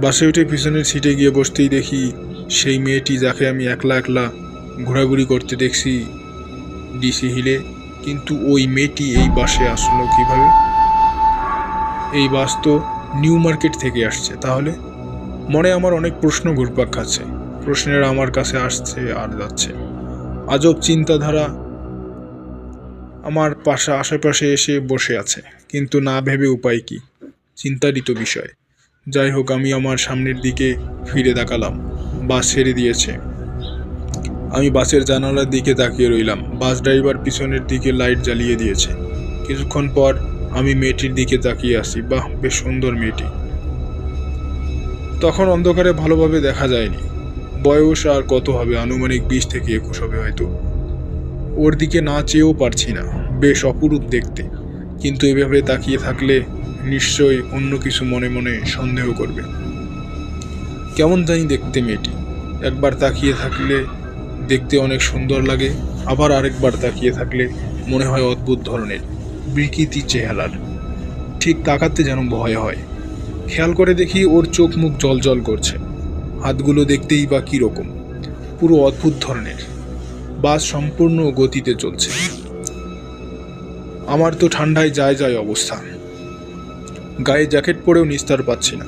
বাসে উঠে পিছনের সিটে গিয়ে বসতেই দেখি সেই মেয়েটি যাকে আমি একলা একলা ঘোরাঘুরি করতে দেখছি ডিসি হিলে কিন্তু ওই মেয়েটি এই বাসে আসলো কীভাবে? এই বাস তো নিউ মার্কেট থেকে আসছে। তাহলে? মনে আমার অনেক প্রশ্ন ঘুরপাক খাচ্ছে। প্রশ্নের আমার কাছে আসছে আর যাচ্ছে। আজব চিন্তাধারা আমার পাশে আশেপাশে এসে বসে আছে। কিন্তু না ভেবে উপায় কি? চিন্তারিত বিষয়। যাই হোক আমি আমার সামনের দিকে ফিরে তাকালাম। বাস ছেড়ে দিয়েছে। আমি বাসের জানালার দিকে তাকিয়ে রইলাম। বাস ড্রাইভার পিছনের দিকে লাইট জ্বালিয়ে দিয়েছে। কিছুক্ষণ পর আমি মেয়েটির দিকে তাকিয়ে আসি বাহ, বেশ সুন্দর মেয়েটি। তখন অন্ধকারে ভালোভাবে দেখা যায়নি। বয়স আর কত হবে? আনুমানিক বিশ থেকে একুশ হবে হয়তো। ওর দিকে না চেয়েও পারছি না। বেশ অপরূপ দেখতে। কিন্তু এভাবে তাকিয়ে থাকলে নিশ্চয়ই অন্য কিছু মনে মনে সন্দেহ করবে। কেমন জানি দেখতে মেয়েটি। একবার তাকিয়ে থাকলে দেখতে অনেক সুন্দর লাগে, আবার আরেকবার তাকিয়ে থাকলে মনে হয় অদ্ভুত ধরনের, বিকৃতি চেহারার। ঠিক তাকাতে যেন ভয় হয়। খেয়াল করে দেখি ওর চোখ মুখ জল জল করছে। হাতগুলো দেখতেই বা কীরকম পুরো অদ্ভুত ধরনের। বাস সম্পূর্ণ গতিতে চলছে। আমার তো ঠান্ডায় যায় যায় অবস্থা। গায়ে জ্যাকেট পরেও নিস্তার পাচ্ছি না।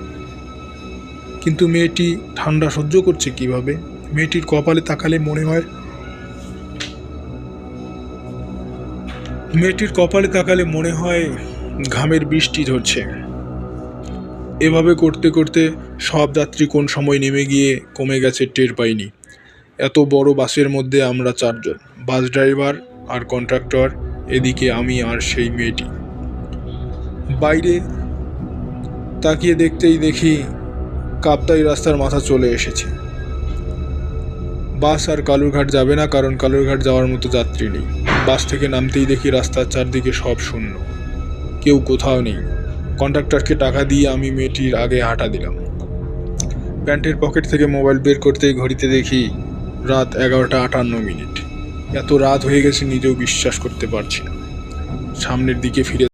কিন্তু মেয়েটি ঠান্ডা সহ্য করছে কীভাবে? মেয়েটির কপালে তাকালে মনে হয় মেয়েটির কপালে তাকালে মনে হয় ঘামের বৃষ্টি ঝরছে। এভাবে করতে করতে সব যাত্রী কোন সময় নেমে গিয়ে কমে গেছে টের পাইনি। এত বড় বাসের মধ্যে আমরা চারজন, বাস ড্রাইভার আর কন্ট্রাক্টর, এদিকে আমি আর সেই মেয়েটি। বাইরে তাকিয়ে দেখতেই দেখি কাপ্তাই রাস্তার মাথা চলে এসেছে। বাস আর কালুরঘাট যাবে না, কারণ কালুরঘাট যাওয়ার মতো যাত্রী নেই। বাস থেকে নামতেই দেখি রাস্তার চারদিকে সব শূন্য। কেউ কোথাও নেই। কন্ট্রাক্টরকে টাকা দিয়ে আমি মেয়েটির আগে হাঁটা দিলাম। প্যান্টের পকেট থেকে মোবাইল বের করতেই ঘড়িতে দেখি রাত এগারোটা আটান্ন মিনিট। এত রাত হয়ে গেছে, নিজেও বিশ্বাস করতে পারছি না। সামনের দিকে ফিরে